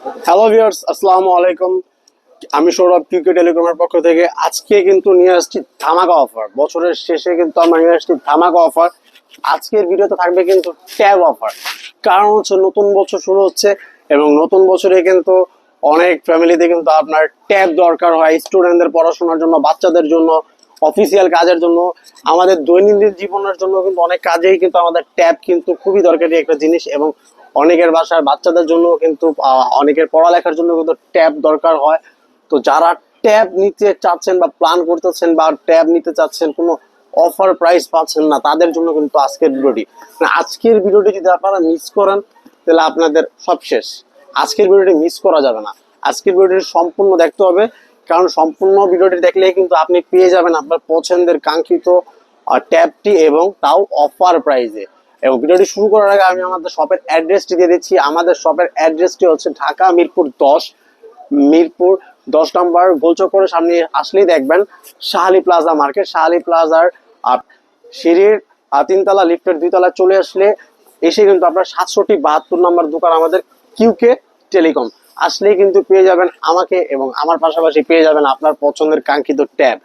Hello viewers আসসালামু আলাইকুম। আমি সৌরভ কিউকে টেলিকমের পক্ষ থেকে। আজকে কিন্তু নিয়ে আসছি ধামাকা অফার বছরের শেষে কিন্তু আমরা নিয়ে আসছি ধামাকা অফার আজকের ভিডিওতে থাকবে কিন্তু ট্যাব অফার কারণ হচ্ছে নতুন বছর শুরু হচ্ছে এবং নতুন বছরে কিন্তু অনেক ফ্যামিলিতে কিন্তু আপনার ট্যাব দরকার হয় স্টুডেন্টদের পড়াশোনার জন্য, বাচ্চাদের জন্য অফিসিয়াল কাজের জন্য। আমাদের দৈনন্দিন জীবনের জন্য কিন্তু অনেক কাজেই কিন্তু আমাদের ট্যাব কিন্তু খুবই দরকারি একটা জিনিস এবং অনেকের বাসায় বাচ্চাদের জন্য কিন্তু অনেকের পড়ালেখার জন্য কিন্তু ট্যাব দরকার হয়। তো যারা ট্যাব নিতে চাচ্ছেন বা প্ল্যান করতেছেন বা ট্যাব নিতে চাচ্ছেন, কোনো অফার প্রাইস পাচ্ছেন না, তাদের জন্য কিন্তু আজকের ভিডিওটি। মানে আজকের ভিডিওটি যদি আপনারা মিস করেন, তাহলে আপনাদের সব শেষ। আজকের ভিডিওটি মিস করা যাবে না। আজকের ভিডিওটি সম্পূর্ণ দেখতে হবে, কারণ সম্পূর্ণ ভিডিওটি দেখলে কিন্তু আপনি পেয়ে যাবেন আপনার পছন্দের কাঙ্ক্ষিত ট্যাবটি এবং তাও অফার প্রাইজে এবং ভিডিওটি শুরু করার আগে আমি আমাদের শপের অ্যাড্রেসটি দিয়ে দিচ্ছি। আমাদের শপের অ্যাড্রেসটি হচ্ছে ঢাকা মিরপুর দশ মিরপুর দশ নম্বর গোলচক্করের সামনে আসলেই দেখবেন শাহালি প্লাজা মার্কেট। শাহালি প্লাজার সিঁড়ির তিনতলা লিফটের দুইতলা চলে আসলে এসে কিন্তু আপনার সাতষট্টি বাহাত্তর নম্বর দোকান আমাদের কিউকে টেলিকম। আসলেই কিন্তু পেয়ে যাবেন আমাকে এবং আমার পাশাপাশি পেয়ে যাবেন আপনার পছন্দের কাঙ্ক্ষিত ট্যাব।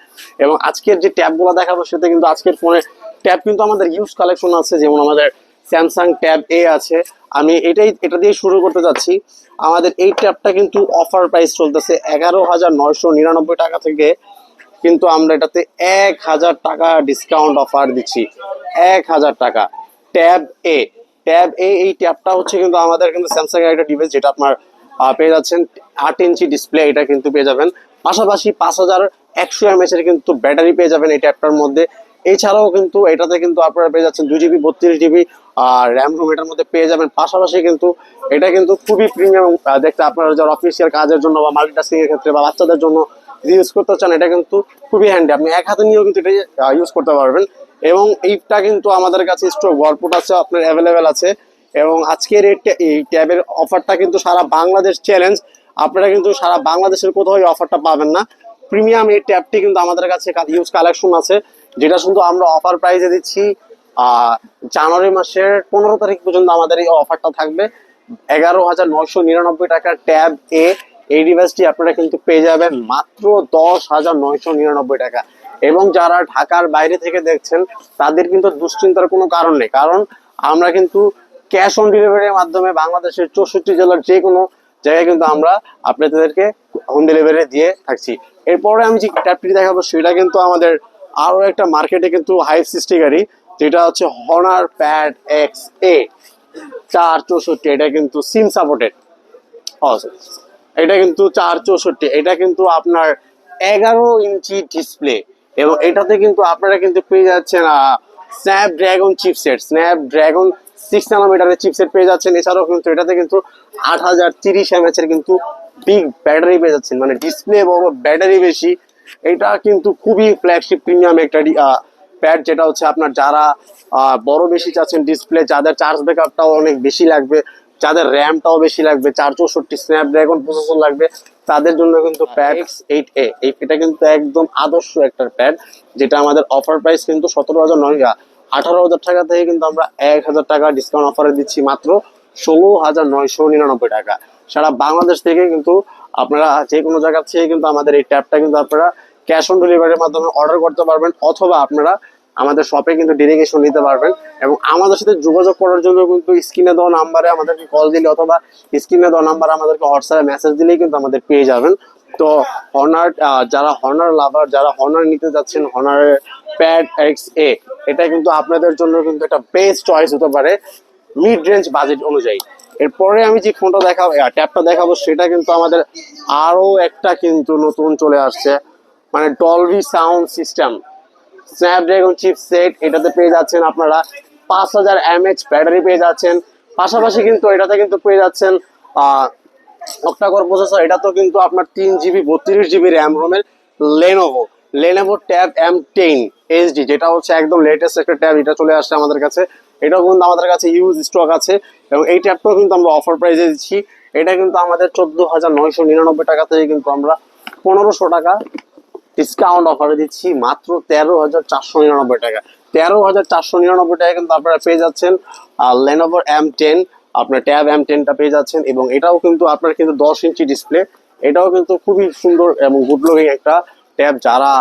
এবং আজকের যে ট্যাবগুলো দেখাবো সেটা কিন্তু আজকের ফোনে ট্যাব কিন্তু আমাদের ইউজ কালেকশন আছে, যেমন আমাদের স্যামসাং ট্যাব এ আছে। আমি এটাই, এটা দিয়ে শুরু করতে যাচ্ছি। আমাদের এই ট্যাবটা কিন্তু অফার প্রাইস চলতেছে এগারো হাজার নয়শো নিরানব্বই টাকা থেকে কিন্তু আমরা এটাতে এক হাজার টাকা ডিসকাউন্ট অফার দিচ্ছি। এক হাজার টাকা। ট্যাব এ ট্যাব এ এই ট্যাবটা হচ্ছে কিন্তু আমাদের কিন্তু স্যামসাং এর একটা ডিভাইস যেটা আপনার পেয়ে যাচ্ছেন। আট ইঞ্চি ডিসপ্লে এটা কিন্তু পেয়ে যাবেন। পাশাপাশি পাঁচ হাজার একশো এমএচ এর কিন্তু ব্যাটারি পেয়ে যাবেন এই ট্যাবটার মধ্যে। এছাড়াও কিন্তু এটাতে কিন্তু আপনারা পেয়ে যাচ্ছেন দুই জিবি বত্রিশ জিবি আর র্যাম রুম এটার মধ্যে পেয়ে যাবেন। পাশাপাশি কিন্তু এটা কিন্তু খুবই প্রিমিয়াম দেখতে আপনারা যারা অফিসিয়াল কাজের জন্য বা মাল্টিটাস্কিং এর ক্ষেত্রে বা বাচ্চাদের জন্য ইউজ করতে চান, এটা কিন্তু খুবই হ্যান্ডি আপনি এক হাতে নিয়েও কিন্তু এটা ইউজ করতে পারবেন। এবং এইটা কিন্তু আমাদের কাছে স্টক ভরপুর আছে, আপনার অ্যাভেলেবেল আছে। এবং আজকের এই ট্যাবের অফারটা কিন্তু সারা বাংলাদেশ চ্যালেঞ্জ আপনারা কিন্তু সারা বাংলাদেশের কোথাও এই অফারটা পাবেন না। প্রিমিয়াম এই ট্যাবটি কিন্তু আমাদের কাছে ইউজ কালেকশন আছে। যেটা শুধু আমরা অফার প্রাইসে দিচ্ছি জানুয়ারি মাসের পনেরো তারিখ পর্যন্ত আমাদের এই অফারটা থাকবে। এগারো হাজার নয়শো নিরানব্বই টাকার ট্যাব এ এই ডিভাইসটি আপনারা কিন্তু পেয়ে যাবেন মাত্র দশ হাজার নয়শো নিরানব্বই টাকা। এবং যারা ঢাকার বাইরে থেকে দেখছেন, তাদের কিন্তু দুশ্চিন্তার কোনো কারণ নেই। কারণ আমরা কিন্তু ক্যাশ অন ডেলিভারির মাধ্যমে বাংলাদেশের চৌষট্টি জেলার যে কোনো জায়গায় কিন্তু আমরা আপনাদেরকে হোম ডেলিভারি দিয়ে থাকছি। এরপরে আমি যে ট্যাবটি দেখাবো, সেটা কিন্তু আমাদের আরও একটা মার্কেটে কিন্তু হাই সিস্টি গাড়ি যেটা হচ্ছে হনার প্যাড এক্স এ চার চৌষট্টি, এটা কিন্তু সিম সাপোর্টেড এটা কিন্তু চার চৌষট্টি, এটা কিন্তু আপনার এগারো ইঞ্চি ডিসপ্লে এবং এটাতে কিন্তু আপনারা কিন্তু পেয়ে যাচ্ছেন Snapdragon chipset Snapdragon six নানোমিটারের চিপসেট পেয়ে যাচ্ছেন। এছাড়াও কিন্তু এটাতে কিন্তু আট হাজার তিরিশ এমএচ এর কিন্তু বিগ ব্যাটারি পেয়ে যাচ্ছেন। মানে ডিসপ্লে বড় ব্যাটারি বেশি। এটা কিন্তু খুবই ফ্ল্যাগশিপ প্রিমিয়াম একটা প্যাড যেটা হচ্ছে আপনার যারা বড় বেশি চাচ্ছেন ডিসপ্লে যাদের চার্জ ব্যাকআপটাও অনেক বেশি লাগবে যাদের র্যামটাও বেশি লাগবে চার চৌষট্টি স্ন্যাপড্রাগন প্রসেসর লাগবে তাদের জন্য কিন্তু প্যাড এইট এ এই এটা কিন্তু একদম আদর্শ একটা প্যাড যেটা আমাদের অফার প্রাইস কিন্তু সতেরো হাজার নয় আঠারো হাজার টাকা থেকে কিন্তু আমরা এক হাজার টাকা ডিসকাউন্ট অফারে দিচ্ছি মাত্র ষোলো হাজার নয়শো নিরানব্বই টাকা। সারা বাংলাদেশ থেকে কিন্তু আপনারা যে কোনো জায়গা থেকে কিন্তু আমাদের এই ট্যাবটা কিন্তু আপনারা ক্যাশ অন ডেলিভারির মাধ্যমে অর্ডার করতে পারবেন, অথবা আপনারা আমাদের শপে কিন্তু ডেলিগেশন নিতে পারবেন এবং আমাদের সাথে যোগাযোগ করার জন্য কিন্তু স্ক্রিনে দেওয়া নাম্বারে আমাদেরকে কল দিলে অথবা স্ক্রিনে দেওয়া নাম্বারে আমাদেরকে হোয়াটসঅ্যাপে মেসেজ দিলেই কিন্তু আমাদের পেয়ে যাবেন। তো হর্নার যারা হর্নার লাভার যারা হর্নার নিতে যাচ্ছেন হনারের প্যাড এক্স এ এটা কিন্তু আপনাদের জন্য কিন্তু একটা বেস্ট চয়েস হতে পারে। মিড রেঞ্জ বাজেট অনুযায়ী। এরপরে আমি যে ফোনটা দেখাবো ট্যাবটা দেখাবো, সেটা কিন্তু আমাদের আরও একটা কিন্তু নতুন চলে আসছে। মানে Dolby sound system Snapdragon chipset এটাতে পেয়ে যাচ্ছেন আপনারা পাঁচ হাজার এমএচ ব্যাটারি পেয়ে যাচ্ছেন। পাশাপাশি কিন্তু এটাতে কিন্তু পেয়ে যাচ্ছেন অক্টাকর প্রসেসর এটা তো কিন্তু আপনার তিন জিবি বত্রিশ জিবি র্যাম রোমের Lenovo Lenovo tab M ten HD যেটা হচ্ছে একদম লেটেস্ট একটা ট্যাব এটা চলে আসছে আমাদের কাছে। এটাও কিন্তু আমাদের কাছে ইউজ স্টক আছে এবং এই ট্যাপটাও কিন্তু আমরা অফার প্রাইসে দিচ্ছি। এটা কিন্তু আমাদের চোদ্দ হাজার নয়শো নিরানব্বই টাকা থেকে কিন্তু আমরা পনেরোশো টাকা ডিসকাউন্ট অফারে দিচ্ছি, মাত্র তেরো হাজার চারশো নিরানব্বই টাকা। তেরো হাজার চারশো নিরানব্বই টাকা কিন্তু আপনারা পেয়ে যাচ্ছেন লেনোভোর এম টেন আপনার ট্যাব এম টেনটা পেয়ে যাচ্ছেন এবং এটাও কিন্তু আপনার কিন্তু দশ ইঞ্চি ডিসপ্লে এটাও কিন্তু খুবই সুন্দর এবং গুড লুকিং একটা ট্যাব যারা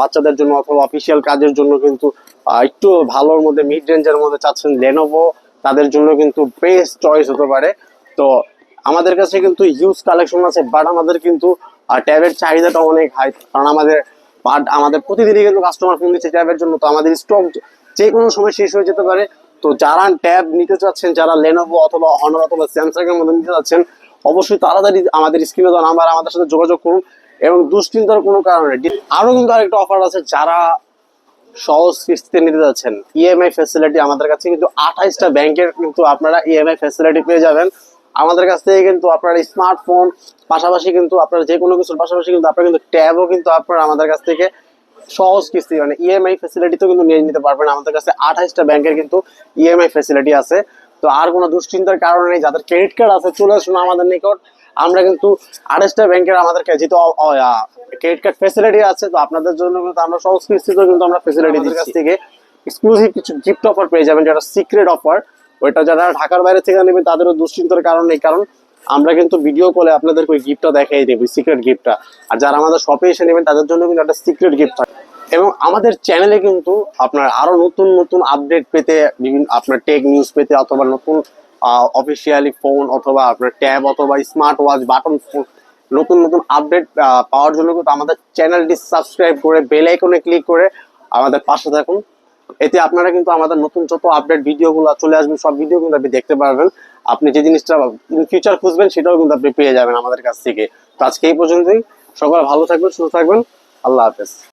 বাচ্চাদের জন্য অথবা অফিসিয়াল কাজের জন্য কিন্তু একটু ভালোর মধ্যে মিড রেঞ্জের মধ্যে চাচ্ছেন লেনোভো তাদের জন্য কিন্তু বেস্ট চয়েস হতে পারে। তো আমাদের কাছে কিন্তু ইউজ কালেকশন আছে বাট আমাদের কিন্তু ট্যাবের চাহিদাটা অনেক হাই কারণ আমাদের বাট আমাদের প্রতিদিনই কিন্তু কাস্টমার ফোন দিচ্ছে ট্যাবের জন্য, তো আমাদের স্টক যে কোনো সময় শেষ হয়ে যেতে পারে। তো যারা ট্যাব নিতে চাচ্ছেন, যারা লেনোভো অথবা হনার অথবা স্যামসাং এর মধ্যে নিতে চাচ্ছেন, অবশ্যই তাড়াতাড়ি আমাদের স্ক্রিনে দেওয়া নাম্বার আমাদের সাথে যোগাযোগ করুন। এবং দুশ্চিন্তার কোনো কারণে আরও কিন্তু আরেকটা অফার আছে যারা সহজ কিস্তিতে নিতে যাচ্ছেন। ইএমআই ফ্যাসিলিটি আমাদের কাছে কিন্তু আঠাইশটা ব্যাংকের কিন্তু আপনারা ইএমআই ফ্যাসিলিটি পেয়ে যাবেন। আমাদের কাছ থেকে কিন্তু আপনার স্মার্টফোন পাশাপাশি কিন্তু আপনার যে কোনো কিছুর পাশাপাশি কিন্তু আপনার কিন্তু ট্যাবও কিন্তু আপনারা আমাদের কাছ থেকে সহজ কিস্তি মানে ইএমআই ফ্যাসিলিটিতেও কিন্তু নিয়ে নিতে পারবেন। আমাদের কাছে আঠাইশটা ব্যাংকের কিন্তু ইএমআই ফ্যাসিলিটি আছে। তো আর কোনো দুশ্চিন্তার কারণ নেই। যাদের ক্রেডিট কার্ড আছে চলে আসুন আমাদের নিকট। আমরা কিন্তু আঠাশটা ব্যাংকের আমাদের কাছে যেহেতু ক্রেডিট কার্ড ফ্যাসিলিটি আছে তো আপনাদের জন্য কিন্তু আমরা সহজ কিস্তিতেও কিন্তু আমরা ফ্যাসিলিটি দিচ্ছি। কাছ থেকে এক্সক্লুসিভ কিছু গিফট অফার পেয়ে যাবেন যেটা সিক্রেট অফার ওইটা যারা ঢাকার বাইরে থেকে নেবেন তাদেরও দুশ্চিন্তার কারণ নেই। কারণ আমরা কিন্তু ভিডিও কলে আপনাদেরকে ওই গিফটটা দেখাই দেবো সিক্রেট গিফটটা আর যারা আমাদের শপে এসে নেবেন তাদের জন্য কিন্তু একটা সিক্রেট গিফট থাকে এবং আমাদের চ্যানেলে কিন্তু আপনার আরও নতুন নতুন আপডেট পেতে বিভিন্ন আপনার টেক নিউজ পেতে অথবা নতুন অফিসিয়ালি ফোন অথবা আপনার ট্যাব অথবা স্মার্ট ওয়াচ বাটন ফোন নতুন নতুন আপডেট পাওয়ার জন্য কিন্তু আমাদের চ্যানেলটি সাবস্ক্রাইব করে বেল আইকনে ক্লিক করে আমাদের পাশে থাকুন। এতে আপনারা কিন্তু আমাদের নতুন যত আপডেট ভিডিওগুলো চলে আসবে, সব ভিডিও কিন্তু আপনি দেখতে পারবেন। আপনি যে জিনিসটা ফিউচার খুঁজবেন, সেটাও কিন্তু আপনি পেয়ে যাবেন আমাদের কাছ থেকে। তো আজকে এই পর্যন্তই। সকলে ভালো থাকবেন, সুস্থ থাকবেন। আল্লাহ হাফেজ।